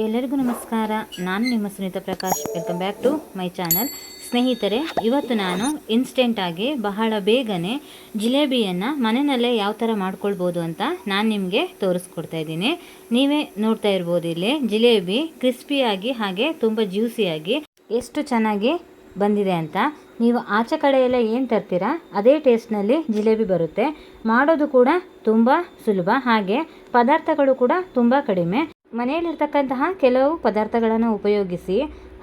ಎಲ್ಲರಿಗೂ ನಮಸ್ಕಾರ. ನಾನು ನಿಮ್ಮ Sunitha Prakash. Welcome back to my channel ಸ್ನೇಹಿತರೆ, ಇವತ್ತು ನಾನು ಇನ್ಸ್ಟೆಂಟಾಗಿ ಬಹಳ ಬೇಗನೆ ಜಿಲೇಬಿಯನ್ನು ಮನೆಯಲ್ಲೇ ಯಾವ ಥರ ಮಾಡ್ಕೊಳ್ಬೋದು ಅಂತ ನಾನು ನಿಮಗೆ ತೋರಿಸ್ಕೊಡ್ತಾ ಇದ್ದೀನಿ. ನೀವೇ ನೋಡ್ತಾ ಇರ್ಬೋದು ಇಲ್ಲಿ, ಜಿಲೇಬಿ ಕ್ರಿಸ್ಪಿಯಾಗಿ ಹಾಗೆ ತುಂಬ ಜ್ಯೂಸಿಯಾಗಿ ಎಷ್ಟು ಚೆನ್ನಾಗಿ ಬಂದಿದೆ ಅಂತ. ನೀವು ಆಚೆ ಕಡೆಯೆಲ್ಲ ಏನು ತರ್ತೀರಾ, ಅದೇ ಟೇಸ್ಟ್ನಲ್ಲಿ ಜಿಲೇಬಿ ಬರುತ್ತೆ. ಮಾಡೋದು ಕೂಡ ತುಂಬ ಸುಲಭ. ಹಾಗೆ ಪದಾರ್ಥಗಳು ಕೂಡ ತುಂಬ ಕಡಿಮೆ. ಮನೆಯಲ್ಲಿರ್ತಕ್ಕಂತಹ ಕೆಲವು ಪದಾರ್ಥಗಳನ್ನು ಉಪಯೋಗಿಸಿ,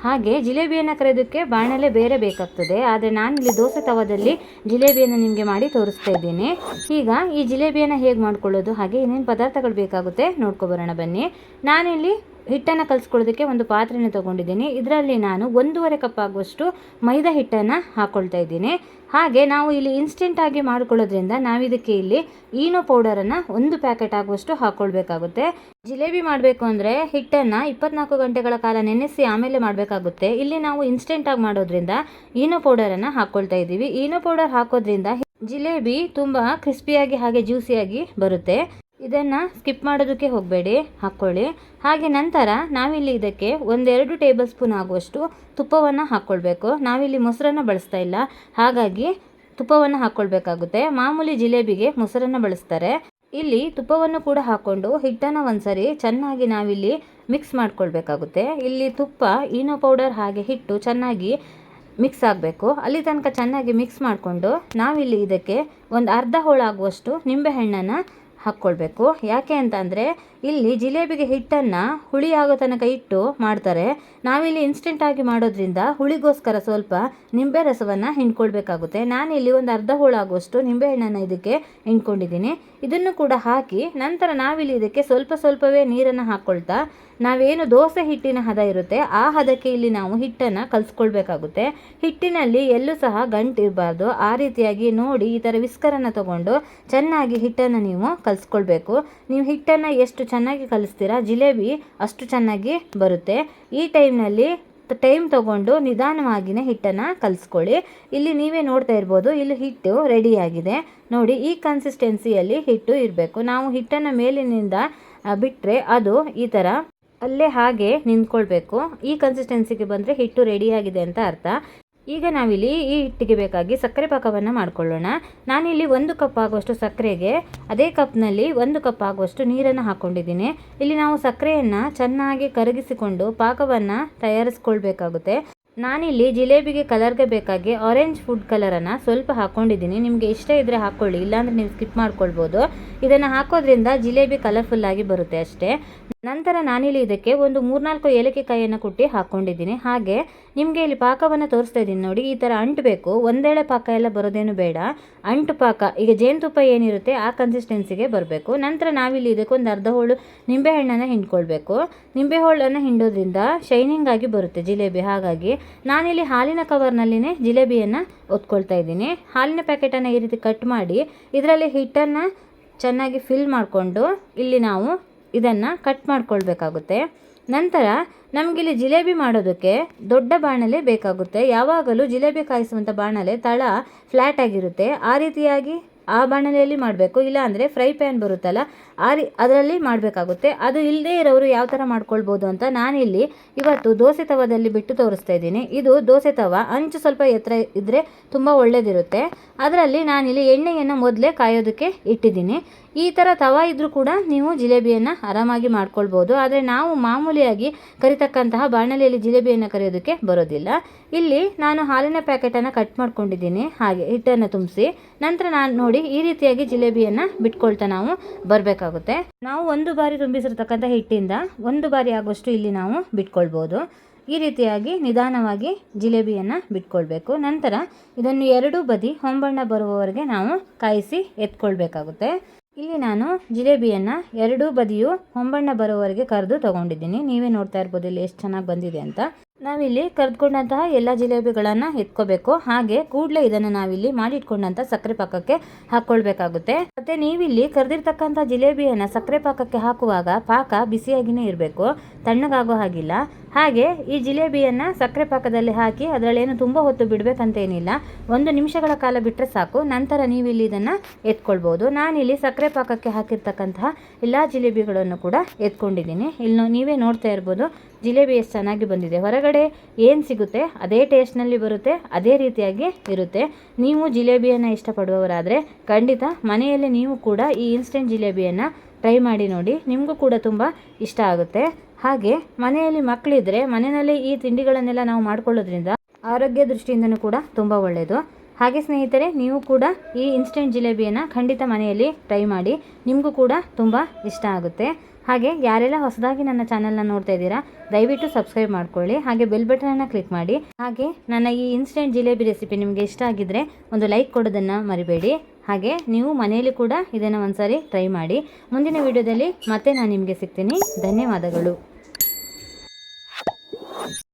ಹಾಗೆ ಜಿಲೇಬಿಯನ್ನು ಕರೆಯೋದಕ್ಕೆ ಬಾಣಲೆ ಬೇರೆ ಬೇಕಾಗ್ತದೆ. ಆದರೆ ನಾನಿಲ್ಲಿ ದೋಸೆ ತವದಲ್ಲಿ ಜಿಲೇಬಿಯನ್ನು ನಿಮಗೆ ಮಾಡಿ ತೋರಿಸ್ತಾ ಇದ್ದೀನಿ. ಈಗ ಈ ಜಿಲೇಬಿಯನ್ನು ಹೇಗೆ ಮಾಡ್ಕೊಳ್ಳೋದು, ಹಾಗೆ ಏನೇನು ಪದಾರ್ಥಗಳು ಬೇಕಾಗುತ್ತೆ ನೋಡ್ಕೊಬರೋಣ ಬನ್ನಿ. ನಾನಿಲ್ಲಿ ಹಿಟ್ಟನ್ನು ಕಲಿಸ್ಕೊಳ್ಳೋದಕ್ಕೆ ಒಂದು ಪಾತ್ರೆನ ತೊಗೊಂಡಿದ್ದೀನಿ. ಇದರಲ್ಲಿ ನಾನು ಒಂದೂವರೆ ಕಪ್ ಆಗುವಷ್ಟು ಮೈದಾ ಹಿಟ್ಟನ್ನು ಹಾಕ್ಕೊಳ್ತಾ ಇದ್ದೀನಿ. ಹಾಗೆ ನಾವು ಇಲ್ಲಿ ಇನ್ಸ್ಟೆಂಟಾಗಿ ಮಾಡ್ಕೊಳ್ಳೋದ್ರಿಂದ ನಾವಿದಕ್ಕೆ ಇಲ್ಲಿ ಈನೋ ಪೌಡರನ್ನು ಒಂದು ಪ್ಯಾಕೆಟ್ ಆಗುವಷ್ಟು ಹಾಕ್ಕೊಳ್ಬೇಕಾಗುತ್ತೆ ಜಿಲೇಬಿ ಮಾಡಬೇಕು ಅಂದರೆ ಹಿಟ್ಟನ್ನು ಇಪ್ಪತ್ನಾಲ್ಕು ಗಂಟೆಗಳ ಕಾಲ ನೆನೆಸಿ ಆಮೇಲೆ ಮಾಡಬೇಕಾಗುತ್ತೆ. ಇಲ್ಲಿ ನಾವು ಇನ್ಸ್ಟೆಂಟಾಗಿ ಮಾಡೋದ್ರಿಂದ ಈನೋ ಪೌಡರನ್ನು ಹಾಕ್ಕೊಳ್ತಾ ಇದ್ದೀವಿ. ಈನೋ ಪೌಡರ್ ಹಾಕೋದ್ರಿಂದ ಜಿಲೇಬಿ ತುಂಬ ಕ್ರಿಸ್ಪಿಯಾಗಿ ಹಾಗೆ ಜ್ಯೂಸಿಯಾಗಿ ಬರುತ್ತೆ. ಇದನ್ನು ಸ್ಕಿಪ್ ಮಾಡೋದಕ್ಕೆ ಹೋಗಬೇಡಿ ಹಾಕ್ಕೊಳ್ಳಿ ಹಾಗೆ ನಂತರ ನಾವಿಲ್ಲಿ ಇದಕ್ಕೆ ಒಂದೆರಡು ಟೇಬಲ್ ಸ್ಪೂನ್ ಆಗುವಷ್ಟು ತುಪ್ಪವನ್ನು ಹಾಕ್ಕೊಳ್ಬೇಕು ನಾವಿಲ್ಲಿ ಮೊಸರನ್ನು ಬಳಸ್ತಾ ಇಲ್ಲ. ಹಾಗಾಗಿ ತುಪ್ಪವನ್ನು ಹಾಕ್ಕೊಳ್ಬೇಕಾಗುತ್ತೆ ಮಾಮೂಲಿ ಜಿಲೇಬಿಗೆ ಮೊಸರನ್ನು ಬಳಸ್ತಾರೆ. ಇಲ್ಲಿ ತುಪ್ಪವನ್ನು ಕೂಡ ಹಾಕ್ಕೊಂಡು ಹಿಟ್ಟನ್ನು ಒಂದ್ಸರಿ ಚೆನ್ನಾಗಿ ನಾವಿಲ್ಲಿ ಮಿಕ್ಸ್ ಮಾಡ್ಕೊಳ್ಬೇಕಾಗುತ್ತೆ. ಇಲ್ಲಿ ತುಪ್ಪ, ಈನೋ ಪೌಡರ್ ಹಾಗೆ ಹಿಟ್ಟು ಚೆನ್ನಾಗಿ ಮಿಕ್ಸ್ ಆಗಬೇಕು. ಅಲ್ಲಿ ತನಕ ಚೆನ್ನಾಗಿ ಮಿಕ್ಸ್ ಮಾಡಿಕೊಂಡು ನಾವಿಲ್ಲಿ ಇದಕ್ಕೆ ಒಂದು ಅರ್ಧ ಹೋಳಾಗುವಷ್ಟು ನಿಂಬೆಹಣ್ಣನ್ನು ಹಾಕ್ಕೊಳ್ಬೇಕು. ಯಾಕೆ ಅಂತಂದರೆ, ಇಲ್ಲಿ ಜಿಲೇಬಿಗೆ ಹಿಟ್ಟನ್ನು ಹುಳಿ ಆಗೋ ತನಕ ಇಟ್ಟು ಮಾಡ್ತಾರೆ. ನಾವಿಲ್ಲಿ ಇನ್ಸ್ಟೆಂಟಾಗಿ ಮಾಡೋದ್ರಿಂದ ಹುಳಿಗೋಸ್ಕರ ಸ್ವಲ್ಪ ನಿಂಬೆ ರಸವನ್ನು ಹಿಂಡ್ಕೊಳ್ಬೇಕಾಗುತ್ತೆ. ನಾನಿಲ್ಲಿ ಒಂದು ಅರ್ಧ ಹೋಳಾಗುವಷ್ಟು ನಿಂಬೆಹಣ್ಣನ್ನು ಇದಕ್ಕೆ ಹಿಂಡ್ಕೊಂಡಿದ್ದೀನಿ. ಇದನ್ನು ಕೂಡ ಹಾಕಿ ನಂತರ ನಾವಿಲ್ಲಿ ಇದಕ್ಕೆ ಸ್ವಲ್ಪ ಸ್ವಲ್ಪವೇ ನೀರನ್ನು ಹಾಕ್ಕೊಳ್ತಾ ನಾವೇನು ದೋಸೆ ಹಿಟ್ಟಿನ ಹದ ಇರುತ್ತೆ, ಆ ಹದಕ್ಕೆ ಇಲ್ಲಿ ನಾವು ಹಿಟ್ಟನ್ನು ಕಲಿಸ್ಕೊಳ್ಬೇಕಾಗುತ್ತೆ. ಹಿಟ್ಟಿನಲ್ಲಿ ಎಲ್ಲೂ ಸಹ ಗಂಟು ಇರಬಾರ್ದು. ಆ ರೀತಿಯಾಗಿ ನೋಡಿ ಈ ಥರ ವಿಸ್ಕರನ್ನು ತಗೊಂಡು ಚೆನ್ನಾಗಿ ಹಿಟ್ಟನ್ನು ನೀವು ಕಲಿಸ್ಕೊಳ್ಬೇಕು. ನೀವು ಹಿಟ್ಟನ್ನು ಎಷ್ಟು ಚೆನ್ನಾಗಿ ಕಲಿಸ್ತೀರಾ, ಜಿಲೇಬಿ ಅಷ್ಟು ಚೆನ್ನಾಗಿ ಬರುತ್ತೆ. ಈ ಟೈಮ್ನಲ್ಲಿ ಟೈಮ್ ತಗೊಂಡು ನಿಧಾನವಾಗಿನೇ ಹಿಟ್ಟನ್ನು ಕಲಿಸ್ಕೊಳ್ಳಿ. ಇಲ್ಲಿ ನೀವೇ ನೋಡ್ತಾ ಇರ್ಬೋದು, ಇಲ್ಲಿ ಹಿಟ್ಟು ರೆಡಿಯಾಗಿದೆ ನೋಡಿ, ಈ ಕನ್ಸಿಸ್ಟೆನ್ಸಿಯಲ್ಲಿ ಹಿಟ್ಟು ಇರಬೇಕು. ನಾವು ಹಿಟ್ಟನ್ನು ಮೇಲಿನಿಂದ ಬಿಟ್ಟರೆ ಅದು ಈ ಥರ ಅಲ್ಲೇ ಹಾಗೆ ನಿಂತ್ಕೊಳ್ಬೇಕು. ಈ ಕನ್ಸಿಸ್ಟೆನ್ಸಿಗೆ ಬಂದರೆ ಹಿಟ್ಟು ರೆಡಿಯಾಗಿದೆ ಅಂತ ಅರ್ಥ. ಈಗ ನಾವಿಲ್ಲಿ ಈ ಹಿಟ್ಟಿಗೆ ಬೇಕಾಗಿ ಸಕ್ಕರೆ ಪಾಕವನ್ನು ಮಾಡಿಕೊಳ್ಳೋಣ. ನಾನಿಲ್ಲಿ ಒಂದು ಕಪ್ ಆಗುವಷ್ಟು ಸಕ್ಕರೆಗೆ, ಅದೇ ಕಪ್ನಲ್ಲಿ ಒಂದು ಕಪ್ ಆಗುವಷ್ಟು ನೀರನ್ನು ಹಾಕ್ಕೊಂಡಿದ್ದೀನಿ ಇಲ್ಲಿ ನಾವು ಸಕ್ಕರೆಯನ್ನು ಚೆನ್ನಾಗಿ ಕರಗಿಸಿಕೊಂಡು ಪಾಕವನ್ನು ತಯಾರಿಸ್ಕೊಳ್ಬೇಕಾಗುತ್ತೆ. ನಾನಿಲ್ಲಿ ಜಿಲೇಬಿಗೆ ಕಲರ್ಗೆ ಬೇಕಾಗಿ ಆರೆಂಜ್ ಫುಡ್ ಕಲರನ್ನು ಸ್ವಲ್ಪ ಹಾಕ್ಕೊಂಡಿದ್ದೀನಿ ನಿಮಗೆ ಇಷ್ಟ ಇದ್ದರೆ ಹಾಕ್ಕೊಳ್ಳಿ ಇಲ್ಲಾಂದರೆ ನೀವು ಸ್ಕಿಪ್ ಮಾಡ್ಕೊಳ್ಬೋದು. ಇದನ್ನು ಹಾಕೋದ್ರಿಂದ ಜಿಲೇಬಿ ಕಲರ್ಫುಲ್ಲಾಗಿ ಬರುತ್ತೆ ಅಷ್ಟೇ. ನಂತರ ನಾನಿಲ್ಲಿ ಇದಕ್ಕೆ ಒಂದು ಮೂರ್ನಾಲ್ಕು ಏಲಕ್ಕಿ ಕಾಯಿಯನ್ನು ಕುಟ್ಟಿ ಹಾಕ್ಕೊಂಡಿದ್ದೀನಿ ಹಾಗೆ ನಿಮಗೆ ಇಲ್ಲಿ ಪಾಕವನ್ನು ತೋರಿಸ್ತಾ ಇದ್ದೀನಿ ನೋಡಿ, ಈ ಥರ ಅಂಟಬೇಕು. ಒಂದೇಳೆ ಪಾಕ ಎಲ್ಲ ಬರೋದೇನು ಬೇಡ. ಅಂಟು ಪಾಕ, ಈಗ ಜೇನುತುಪ್ಪ ಏನಿರುತ್ತೆ ಆ ಕನ್ಸಿಸ್ಟೆನ್ಸಿಗೆ ಬರಬೇಕು. ನಂತರ ನಾವಿಲ್ಲಿ ಇದಕ್ಕೆ ಒಂದು ಅರ್ಧ ಹೋಳು ನಿಂಬೆಹಣ್ಣನ್ನು ಹಿಂಡ್ಕೊಳ್ಬೇಕು. ನಿಂಬೆಹೋಳನ್ನು ಹಿಂಡೋದ್ರಿಂದ ಶೈನಿಂಗ್ ಆಗಿ ಬರುತ್ತೆ ಜಿಲೇಬಿ. ಹಾಗಾಗಿ ನಾನಿಲ್ಲಿ ಹಾಲಿನ ಕವರ್ನಲ್ಲಿನೇ ಜಿಲೇಬಿಯನ್ನು ಒತ್ಕೊಳ್ತಾ ಇದ್ದೀನಿ. ಹಾಲಿನ ಪ್ಯಾಕೆಟನ್ನು ಈ ರೀತಿ ಕಟ್ ಮಾಡಿ, ಇದರಲ್ಲಿ ಹಿಟ್ಟನ್ನು ಚೆನ್ನಾಗಿ ಫಿಲ್ ಮಾಡಿಕೊಂಡು ಇಲ್ಲಿ ನಾವು ಇದನ್ನು ಕಟ್ ಮಾಡಿಕೊಳ್ಬೇಕಾಗುತ್ತೆ. ನಂತರ ನಮಗಿಲ್ಲಿ ಜಿಲೇಬಿ ಮಾಡೋದಕ್ಕೆ ದೊಡ್ಡ ಬಾಣಲೆ ಬೇಕಾಗುತ್ತೆ. ಯಾವಾಗಲೂ ಜಿಲೇಬಿ ಕಾಯಿಸುವಂಥ ಬಾಣಲೆ ತಳ ಫ್ಲ್ಯಾಟ್ ಆಗಿರುತ್ತೆ. ಆ ರೀತಿಯಾಗಿ ಆ ಬಾಣಲೆಯಲ್ಲಿ ಮಾಡಬೇಕು. ಇಲ್ಲ ಅಂದರೆ ಫ್ರೈ ಪ್ಯಾನ್ ಬರುತ್ತಲ್ಲ, ಆ ರೀ ಅದರಲ್ಲಿ ಮಾಡಬೇಕಾಗುತ್ತೆ. ಅದು ಇಲ್ಲದೇ ಇರೋರು ಯಾವ ಥರ ಮಾಡ್ಕೊಳ್ಬೋದು ಅಂತ ನಾನಿಲ್ಲಿ ಇವತ್ತು ದೋಸೆ ತವದಲ್ಲಿ ಬಿಟ್ಟು ತೋರಿಸ್ತಾ ಇದ್ದೀನಿ. ಇದು ದೋಸೆ ತವ. ಅಂಚು ಸ್ವಲ್ಪ ಎತ್ತರ ಇದ್ದರೆ ತುಂಬ ಒಳ್ಳೆಯದಿರುತ್ತೆ ಅದರಲ್ಲಿ ನಾನಿಲ್ಲಿ ಎಣ್ಣೆಯನ್ನು ಮೊದಲೇ ಕಾಯೋದಕ್ಕೆ ಇಟ್ಟಿದ್ದೀನಿ. ಈ ಥರ ತವ ಇದ್ದರೂ ಕೂಡ ನೀವು ಜಿಲೇಬಿಯನ್ನು ಆರಾಮಾಗಿ ಮಾಡ್ಕೊಳ್ಬೋದು. ಆದರೆ ನಾವು ಮಾಮೂಲಿಯಾಗಿ ಕರಿತಕ್ಕಂತಹ ಬಾಣಲೆಯಲ್ಲಿ ಜಿಲೇಬಿಯನ್ನು ಕರಿಯೋದಕ್ಕೆ ಬರೋದಿಲ್ಲ. ಇಲ್ಲಿ ನಾನು ಹಾಲಿನ ಪ್ಯಾಕೆಟನ್ನು ಕಟ್ ಮಾಡ್ಕೊಂಡಿದ್ದೀನಿ. ಹಾಗೆ ಹಿಟ್ಟನ್ನು ತುಂಬಿಸಿ ನಂತರ ನಾನು ನೋಡಿ ಈ ರೀತಿಯಾಗಿ ಜಿಲೇಬಿಯನ್ನು ಬಿಟ್ಕೊಳ್ತಾ ನಾವು ಬರಬೇಕಾಗುತ್ತೆ. ನಾವು ಒಂದು ಬಾರಿ ತುಂಬಿಸಿರ್ತಕ್ಕಂಥ ಹಿಟ್ಟಿಂದ ಒಂದು ಬಾರಿ ಆಗುವಷ್ಟು ಇಲ್ಲಿ ನಾವು ಬಿಟ್ಕೊಳ್ಬೋದು. ಈ ರೀತಿಯಾಗಿ ನಿಧಾನವಾಗಿ ಜಿಲೇಬಿಯನ್ನು ಬಿಟ್ಕೊಳ್ಬೇಕು. ನಂತರ ಇದನ್ನು ಎರಡೂ ಬದಿ ಹೊಂಬಣ್ಣ ಬರುವವರೆಗೆ ನಾವು ಕಾಯಿಸಿ ಎತ್ಕೊಳ್ಬೇಕಾಗುತ್ತೆ. ಇಲ್ಲಿ ನಾನು ಜಿಲೇಬಿಯನ್ನು ಎರಡೂ ಬದಿಯು ಹೊಂಬಣ್ಣ ಬರೋವರೆಗೆ ಕರೆದು ತೊಗೊಂಡಿದ್ದೀನಿ. ನೀವೇ ನೋಡ್ತಾ ಇರ್ಬೋದು ಇಲ್ಲಿ ಎಷ್ಟು ಚೆನ್ನಾಗಿ ಬಂದಿದೆ ಅಂತ. ನಾವಿಲ್ಲಿ ಕರೆದುಕೊಂಡಂತಹ ಎಲ್ಲ ಜಿಲೇಬಿಗಳನ್ನು ಎತ್ಕೋಬೇಕು. ಹಾಗೆ ಕೂಡಲೇ ಇದನ್ನು ನಾವಿಲ್ಲಿ ಮಾಡಿಟ್ಕೊಂಡಂಥ ಸಕ್ಕರೆ ಪಾಕಕ್ಕೆ ಹಾಕ್ಕೊಳ್ಬೇಕಾಗುತ್ತೆ. ಮತ್ತು ನೀವಿಲ್ಲಿ ಕರೆದಿರ್ತಕ್ಕಂಥ ಜಿಲೇಬಿಯನ್ನು ಸಕ್ಕರೆ ಪಾಕಕ್ಕೆ ಹಾಕುವಾಗ ಪಾಕ ಬಿಸಿಯಾಗಿಯೇ ಇರಬೇಕು. ತಣ್ಣಗಾಗೋ ಹಾಗಿಲ್ಲ. ಹಾಗೆ ಈ ಜಿಲೇಬಿಯನ್ನು ಸಕ್ಕರೆ ಪಾಕದಲ್ಲಿ ಹಾಕಿ ಅದರಲ್ಲೇನು ತುಂಬ ಹೊತ್ತು ಬಿಡಬೇಕಂತೇನಿಲ್ಲ. ಒಂದು ನಿಮಿಷಗಳ ಕಾಲ ಬಿಟ್ಟರೆ ಸಾಕು. ನಂತರ ನೀವು ಇಲ್ಲಿ ಇದನ್ನು ಎತ್ಕೊಳ್ಬೋದು. ನಾನಿಲ್ಲಿ ಸಕ್ಕರೆ ಪಾಕಕ್ಕೆ ಹಾಕಿರ್ತಕ್ಕಂತಹ ಎಲ್ಲ ಜಿಲೇಬಿಗಳನ್ನು ಕೂಡ ಎತ್ಕೊಂಡಿದ್ದೀನಿ. ಇಲ್ಲಿ ನೀವೇ ನೋಡ್ತಾ ಇರ್ಬೋದು. ಜಿಲೇಬಿ ಎಷ್ಟು ಚೆನ್ನಾಗಿ ಬಂದಿದೆ. ಹೊರಗಡೆ ಏನು ಸಿಗುತ್ತೆ? ಅದೇ ಟೇಸ್ಟ್ನಲ್ಲಿ ಬರುತ್ತೆ, ಅದೇ ರೀತಿಯಾಗಿ ಇರುತ್ತೆ. ನೀವು ಜಿಲೇಬಿಯನ್ನು ಇಷ್ಟಪಡುವವರಾದರೆ ಖಂಡಿತ ಮನೆಯಲ್ಲಿ ನೀವು ಕೂಡ ಈ ಇನ್ಸ್ಟೆಂಟ್ ಜಿಲೇಬಿಯನ್ನು ಟ್ರೈ ಮಾಡಿ ನೋಡಿ. ನಿಮಗೂ ಕೂಡ ತುಂಬ ಇಷ್ಟ ಆಗುತ್ತೆ. ಹಾಗೆ ಮನೆಯಲ್ಲಿ ಮಕ್ಕಳಿದ್ರೆ ಮನೆಯಲ್ಲಿ ಈ ತಿಂಡಿಗಳನ್ನೆಲ್ಲ ನಾವು ಮಾಡ್ಕೊಳ್ಳೋದ್ರಿಂದ ಆರೋಗ್ಯ ದೃಷ್ಟಿಯಿಂದನೂ ಕೂಡ ತುಂಬ ಒಳ್ಳೆಯದು ಹಾಗೆ ಸ್ನೇಹಿತರೆ, ನೀವು ಕೂಡ ಈ ಇನ್ಸ್ಟೆಂಟ್ ಜಿಲೇಬಿಯನ್ನು ಖಂಡಿತ ಮನೆಯಲ್ಲಿ ಟ್ರೈ ಮಾಡಿ, ನಿಮಗೂ ಕೂಡ ತುಂಬ ಇಷ್ಟ ಆಗುತ್ತೆ. ಹಾಗೆ ಯಾರೆಲ್ಲ ಹೊಸದಾಗಿ ನನ್ನ ಚಾನಲ್ನ ನೋಡ್ತಾ ಇದ್ದೀರಾ, ದಯವಿಟ್ಟು ಸಬ್ಸ್ಕ್ರೈಬ್ ಮಾಡ್ಕೊಳ್ಳಿ, ಹಾಗೆ ಬೆಲ್ ಬಟನನ್ನು ಕ್ಲಿಕ್ ಮಾಡಿ. ಹಾಗೆ ನನ್ನ ಈ ಇನ್ಸ್ಟೆಂಟ್ ಜಿಲೇಬಿ ರೆಸಿಪಿ ನಿಮಗೆ ಇಷ್ಟ ಆಗಿದ್ದರೆ ಒಂದು ಲೈಕ್ ಕೊಡೋದನ್ನು ಮರಿಬೇಡಿ. ಹಾಗೆ ನೀವು ಮನೆಯಲ್ಲಿ ಕೂಡ ಇದನ್ನು ಒಂದ್ಸರಿ ಟ್ರೈ ಮಾಡಿ. ಮುಂದಿನ ವಿಡಿಯೋದಲ್ಲಿ ಮತ್ತೆ ನಾನು ನಿಮಗೆ ಸಿಗ್ತೀನಿ. ಧನ್ಯವಾದಗಳು.